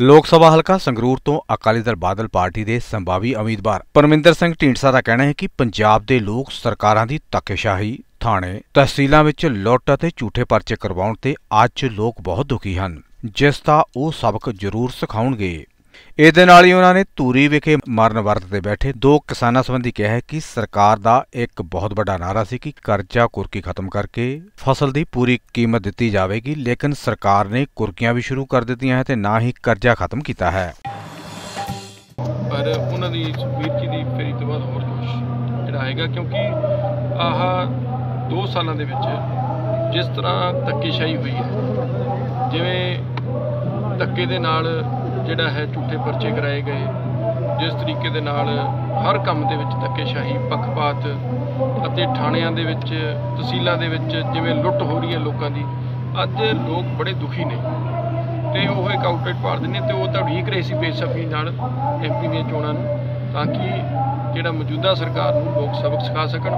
ਲੋਕ ਸਭਾ ਹਲਕਾ ਸੰਗਰੂਰ ਤੋਂ ਅਕਾਲੀ ਦਲ ਬਾਦਲ ਪਾਰਟੀ ਦੇ ਸੰਭਾਵੀ ਉਮੀਦਵਾਰ ਪਰਮਿੰਦਰ ਸਿੰਘ ਢੀਂਡਸਾ ਦਾ ਕਹਿਣਾ ਹੈ ਕਿ ਪੰਜਾਬ ਦੇ ਲੋਕ ਸਰਕਾਰਾਂ ਦੀ ਧੱਕੇਸ਼ਾਹੀ ਥਾਣੇ ਤਹਿਸੀਲਾਂ ਵਿੱਚ ਲੁੱਟ ਅਤੇ ਝੂਠੇ ਪਰਚੇ ਕਰਵਾਉਣ ਤੇ ਅੱਜ ਲੋਕ ਬਹੁਤ ਦੁਖੀ ਹਨ। ਜਿਸ ਦਾ ਉਹ ਸਬਕ ਜ਼ਰੂਰ ਸਿਖਾਉਣਗੇ। ਇਹਦੇ ਨਾਲ ਹੀ ਉਹਨਾਂ ਨੇ ਧੂਰੀ ਵਿਖੇ ਮਰਨ ਵਰਤ ਤੇ ਬੈਠੇ। ਦੋ ਕਿਸਾਨਾਂ ਸੰਬੰਧੀ ਕਿਹਾ ਹੈ ਕਿ ਸਰਕਾਰ ਦਾ ਇੱਕ ਬਹੁਤ ਵੱਡਾ ਨਾਰਾ ਸੀ ਕਿ ਕਰਜ਼ਾ ਕੁਰਕੀ ਖਤਮ ਕਰਕੇ ਫਸਲ ਦੀ ਪੂਰੀ ਕੀਮਤ ਦਿੱਤੀ ਜਾਵੇਗੀ, ਲੇਕਿਨ ਸਰਕਾਰ ਨੇ ਕੁਰਕੀਆਂ ਵੀ ਸ਼ੁਰੂ ਕਰ ਦਿੱਤੀਆਂ ਹੈ ਤੇ ਨਾ ਹੀ ਕਰਜ਼ਾ ਖਤਮ ਕੀਤਾ ਹੈ। ਪਰ ਉਹਨਾਂ ਦੀ ਵੀਰ ਜੀ ਦੀ ਫੇਰੀ ਤੋਂ ਬਾਅਦ ਹੋਰ ਕੁਛ ਜਿਹੜਾ ਆਏਗਾ ਕਿਉਂਕਿ ਆਹ 2 ਸਾਲਾਂ ਦੇ ਵਿੱਚ ਜਿਸ ਤਰ੍ਹਾਂ ਧੱਕੇਸ਼ਾਹੀ ਹੋਈ ਹੈ, ਜਿਵੇਂ ਧੱਕੇ ਦੇ ਨਾਲ ਜਿਹੜਾ ਹੈ ਝੂਠੇ ਪਰਚੇ ਕਰਾਏ ਗਏ। ਜਿਸ ਤਰੀਕੇ ਦੇ ਨਾਲ ਹਰ ਕੰਮ ਦੇ ਵਿੱਚ ਧੱਕੇਸ਼ਾਹੀ, ਪੱਖਪਾਤ ਅਤੇ ਥਾਣਿਆਂ ਦੇ ਵਿੱਚ, ਤਹਿਸੀਲਾਂ ਦੇ ਵਿੱਚ ਜਿਵੇਂ ਲੁੱਟ ਹੋ ਰਹੀ ਹੈ ਲੋਕਾਂ ਦੀ, ਅੱਜ ਲੋਕ ਬੜੇ ਦੁਖੀ ਨੇ। ਤੇ ਉਹ ਇੱਕ ਆਊਟਲੈਟ ਪਾੜ ਦਿੰਦੇ ਤੇ ਉਹ ਤਾਂ ਉਡੀਕ ਰਹੇ ਸੀ ਬੇਸਬਰੀ ਨਾਲ ਐਮਪੀ ਦੀਆਂ ਚੋਣਾਂ ਨੂੰ, ਤਾਂ ਕਿ ਜਿਹੜਾ ਮੌਜੂਦਾ ਸਰਕਾਰ ਨੂੰ ਲੋਕ ਸਬਕ ਸਿਖਾ ਸਕਣ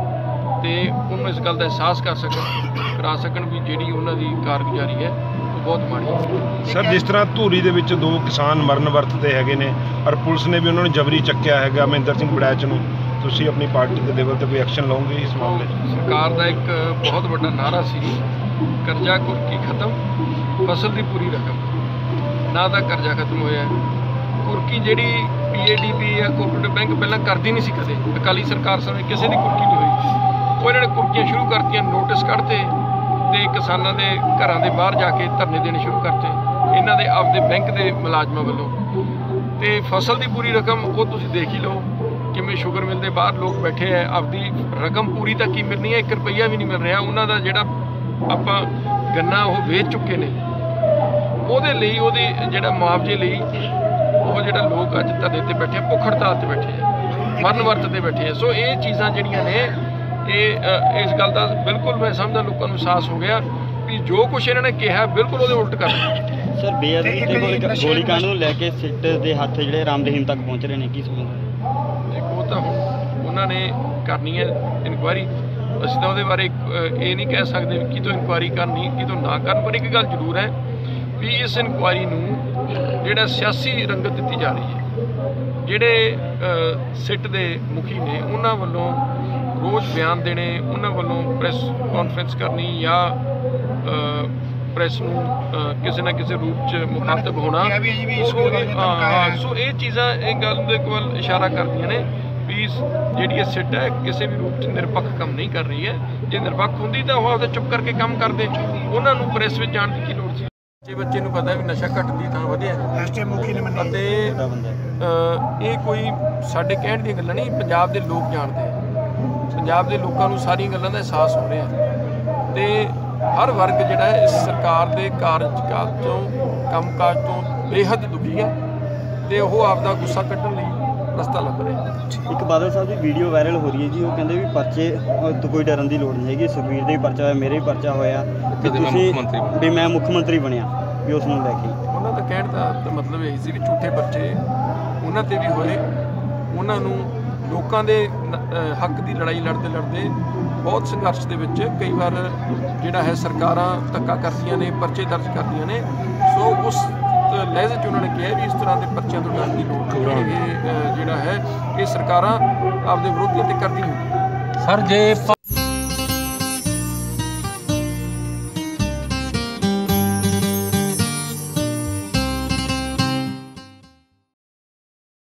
ਤੇ ਉਹਨੂੰ ਇਸ ਗੱਲ ਦਾ ਅਹਿਸਾਸ ਕਰ ਸਕਣ, ਕਰਾ ਸਕਣ ਵੀ ਜਿਹੜੀ ਉਹਨਾਂ ਦੀ ਕਾਰਗੁਜ਼ਾਰੀ ਹੈ। ਬਹੁਤ ਮਾੜੀ ਸਰ ਜਿਸ ਤਰ੍ਹਾਂ ਧੂਰੀ ਦੇ ਵਿੱਚ ਦੋ ਕਿਸਾਨ ਮਰਨ ਵਰਤਦੇ ਹੈਗੇ ਨੇ ਔਰ ਪੁਲਿਸ ਨੇ ਵੀ ਉਹਨਾਂ ਨੂੰ ਜਬਰੀ ਚੱਕਿਆ ਹੈਗਾ ਮਹਿੰਦਰ ਸਿੰਘ ਬੜੈਚ ਨੂੰ ਤੁਸੀਂ ਆਪਣੀ ਪਾਰਟੀ ਦੇ ਲੈਵਲ ਤੇ ਕੋਈ ਐਕਸ਼ਨ ਲਓਗੇ ਇਸ ਮਾਮਲੇ 'ਚ? ਸਰਕਾਰ ਦਾ ਇੱਕ ਬਹੁਤ ਵੱਡਾ ਨਾਰਾ ਸੀ ਕਰਜ਼ਾ ਕੁਰਕੀ ਖਤਮ ਫਸਲ ਦੀ ਪੂਰੀ ਰਕਮ। ਨਾ ਤਾਂ ਕਰਜ਼ਾ ਖਤਮ ਹੋਇਆ। ਕੁਰਕੀ ਜਿਹੜੀ ਪੀਏਡੀਪੀ ਜਾਂ ਕੋਆਪਰੇਟਿਵ ਬੈਂਕ ਪਹਿਲਾਂ ਕਰਦੀ ਨਹੀਂ ਸੀ ਕਦੇ। ਅਕਾਲੀ ਸਰਕਾਰ ਸਮੇਂ ਕਿਸੇ ਦੀ ਕੁਰਕੀ ਨਹੀਂ ਹੋਈ। ਉਹ ਇਹਨਾਂ ਨੇ ਕੁਰਕੀਆਂ ਸ਼ੁਰੂ ਕਰਤੀਆਂ ਨੋਟਿਸ ਕੱਢਤੇ। ਤੇ ਕਿਸਾਨਾਂ ਦੇ ਘਰਾਂ ਦੇ ਬਾਹਰ ਜਾ ਕੇ ਧਰਨੇ ਦੇਣੇ ਸ਼ੁਰੂ ਕਰਤੇ। ਇਹਨਾਂ ਦੇ ਆਪਦੇ ਬੈਂਕ ਦੇ ਮੁਲਾਜ਼ਮਾਂ ਵੱਲੋਂ। ਤੇ ਫਸਲ ਦੀ ਪੂਰੀ ਰਕਮ ਉਹ ਤੁਸੀਂ ਦੇਖ ਹੀ ਲਓ, ਕਿਵੇਂ ਸ਼ੂਗਰ ਮਿਲ ਦੇ ਬਾਹਰ ਲੋਕ ਬੈਠੇ ਆ ਆਪਦੀ ਰਕਮ ਪੂਰੀ ਤਾਂ ਕੀ ਮਿਲਣੀ ਹੈ 1 ਰੁਪਈਆ ਵੀ ਨਹੀਂ ਮਿਲ ਰਿਹਾ। ਉਹਨਾਂ ਦਾ ਜਿਹੜਾ ਆਪਾਂ ਗੰਨਾ ਉਹ ਵੇਚ ਚੁੱਕੇ ਨੇ। ਉਹਦੇ ਲਈ, ਉਹਦੇ ਜਿਹੜਾ ਮੁਆਵਜ਼ੇ ਲਈ ਉਹ ਜਿਹੜਾ ਲੋਕ ਅੱਜ ਧਰਨੇ ਤੇ ਬੈਠੇ ਭੁੱਖ ਹੜਤਾਲ ਤੇ ਬੈਠੇ ਆ ਮਰਨ ਵਰਤ ਤੇ ਬੈਠੇ ਆ ਸੋ ਇਹ ਚੀਜ਼ਾਂ ਜਿਹੜੀਆਂ ਨੇ ਇਹ ਇਸ ਗੱਲ ਦਾ ਬਿਲਕੁਲ ਮੈਂ ਸਮਝਦਾ ਲੋਕਾਂ ਨੂੰ ਅਹਿਸਾਸ ਹੋ ਗਿਆ ਵੀ ਜੋ ਕੁਝ ਇਹਨਾਂ ਨੇ ਕਿਹਾ ਬਿਲਕੁਲ ਉਹਦੇ ਉਲਟ ਕਰ ਸਰ ਬੇਅਦਬੀ ਤੇ ਗੋਲੀ ਗੋਲੀकांड ਨੂੰ ਲੈ ਕੇ ਸਿੱਟ ਦੇ ਹੱਥ ਜਿਹੜੇ ਰਾਮ ਰਹੀਮ ਤੱਕ ਪਹੁੰਚ ਰਹੇ ਨੇ ਕੀ ਸਮਝਦੇ ਦੇਖੋ ਉਹ ਤਾਂ ਹੁਣ ਉਹਨਾਂ ਨੇ ਕਰਨੀ ਹੈ ਇਨਕੁਆਇਰੀ। ਅਸੀਂ ਤਾਂ ਉਹਦੇ ਬਾਰੇ ਇਹ ਨਹੀਂ ਕਹਿ ਸਕਦੇ ਵੀ ਕਿਤੋਂ ਇਨਕੁਆਇਰੀ ਕਰਨੀ ਕਿਤੋਂ ਨਾ ਕਰਨ ਪਰ ਇੱਕ ਗੱਲ ਜ਼ਰੂਰ ਹੈ ਵੀ ਇਸ ਇਨਕੁਆਇਰੀ ਨੂੰ ਜਿਹੜਾ ਸਿਆਸੀ ਰੰਗਤ ਦਿੱਤੀ ਜਾ ਰਹੀ ਹੈ ਜਿਹੜੇ ਸਿੱਟ ਦੇ ਮੁਖੀ ਨੇ ਉਹਨਾਂ ਵੱਲੋਂ ਰੋਜ਼ ਬਿਆਨ ਦੇਣੇ ਉਹਨਾਂ ਵੱਲੋਂ ਪ੍ਰੈਸ ਕਾਨਫਰੰਸ ਕਰਨੀ ਜਾਂ ਪ੍ਰੈਸ ਨੂੰ ਕਿਸੇ ਨਾ ਕਿਸੇ ਰੂਪ 'ਚ ਮੁਖਾਤਬ ਹੋਣਾ। ਸੋ ਇਹ- ਚੀਜ਼ਾਂ ਇਹ ਗੱਲ ਦੇ ਕੋਲ ਇਸ਼ਾਰਾ ਕਰਦੀਆਂ ਨੇ ਵੀ ਜਿਹੜੀ ਇਹ ਸਿੱਟ ਹੈ ਕਿਸੇ ਵੀ ਰੂਪ 'ਚ ਨਿਰਪੱਖ ਕੰਮ ਨਹੀਂ ਕਰ ਰਹੀ ਹੈ। ਜੇ ਨਿਰਪੱਖ ਹੁੰਦੀ ਤਾਂ ਉਹ ਆਪਦੇ ਚੁੱਪ ਕਰਕੇ ਕੰਮ ਕਰਦੇ। ਉਹਨਾਂ ਨੂੰ ਪ੍ਰੈਸ ਵਿੱਚ ਜਾਣ ਦੀ ਕੀ ਲੋੜ ਸੀ? ਜੇ ਬੱਚੇ ਨੂੰ ਪਤਾ ਵੀ ਨਸ਼ਾ ਘੱਟ ਦੀ ਥਾਂ ਵਧਿਆ ਹੈ। ਅਤੇ ਦਾ ਇਹ ਕੋਈ ਸਾਡੇ ਕਹਿਣ ਦੀਆਂ ਗੱਲਾਂ ਨਹੀਂ ਪੰਜਾਬ ਦੇ ਲੋਕ ਜਾਣਦੇ ਆ। ਪੰਜਾਬ ਦੇ ਲੋਕਾਂ ਨੂੰ ਸਾਰੀਆਂ ਗੱਲਾਂ ਦਾ ਅਹਿਸਾਸ ਹੋ ਰਿਹਾ ਤੇ ਹਰ ਵਰਗ ਜਿਹੜਾ ਹੈ ਇਸ ਸਰਕਾਰ ਦੇ ਕਾਰਜਕਾਲ ਤੋਂ ਕੰਮਕਾਜ ਤੋਂ ਬੇਹੱਦ ਦੁਖੀ ਹੈ ਤੇ ਉਹ ਆਪਦਾ ਗੁੱਸਾ ਕੱਢਣ ਲਈ ਰਸਤਾ ਲੱਭ ਰਿਹਾ ਹੈ। ਇੱਕ ਬਾਦਲ ਸਾਹਿਬ ਦੀ ਵੀਡੀਓ ਵਾਇਰਲ ਹੋ ਰਹੀ ਹੈ ਜੀ ਉਹ ਕਹਿੰਦੇ ਵੀ ਪਰਚੇ ਤੋਂ ਕੋਈ ਡਰਨ ਦੀ ਲੋੜ ਨਹੀਂ ਹੈਗੀ ਸੁਖਬੀਰ ਦੇ ਵੀ ਪਰਚਾ ਹੋਇਆ ਮੇਰੇ ਵੀ ਪਰਚਾ ਹੋਇਆ ਤੇ ਤੁਸੀਂ ਵੀ ਮੈਂ ਮੁੱਖ ਮੰਤਰੀ ਬਣਿਆ ਵੀ ਉਸ ਨੂੰ ਲੈ ਕੇ। ਉਹਨਾਂ ਦਾ ਕਹਿਣ ਦਾ ਤਾਂ ਮਤਲਬ ਇਹ ਸੀ ਵੀ ਝੂਠੇ ਬੱਚੇ ਉਹਨਾਂ ਤੇ ਵੀ ਹੋਏ ਉਹਨਾਂ ਨੂੰ ਲੋਕਾਂ ਦੇ ਹੱਕ ਦੀ ਲੜਾਈ ਲੜਦੇ ਲੜਦੇ ਬਹੁਤ ਸੰਘਰਸ਼ ਦੇ ਵਿੱਚ ਕਈ ਵਾਰ ਜਿਹੜਾ ਹੈ ਸਰਕਾਰਾਂ ਧੱਕਾ ਕਰਦੀਆਂ ਨੇ ਪਰਚੇ ਦਰਜ ਕਰਦੀਆਂ ਨੇ। ਸੋ ਉਸ ਲਹਿਜ਼ੇ 'ਚ ਉਹਨਾਂ ਨੇ ਕਿਹਾ ਵੀ ਇਸ ਤਰ੍ਹਾਂ ਦੇ ਪਰਚਿਆਂ ਤੋਂ ਡਰਨ ਦੀ ਲੋੜ ਨਹੀਂ। ਜਿਹੜਾ ਹੈ ਇਹ ਸਰਕਾਰਾਂ ਆਪਦੇ ਵਿਰੋਧੀਆਂ ਤੇ ਕਰਦੀਆਂ ਸਰ ਜੇ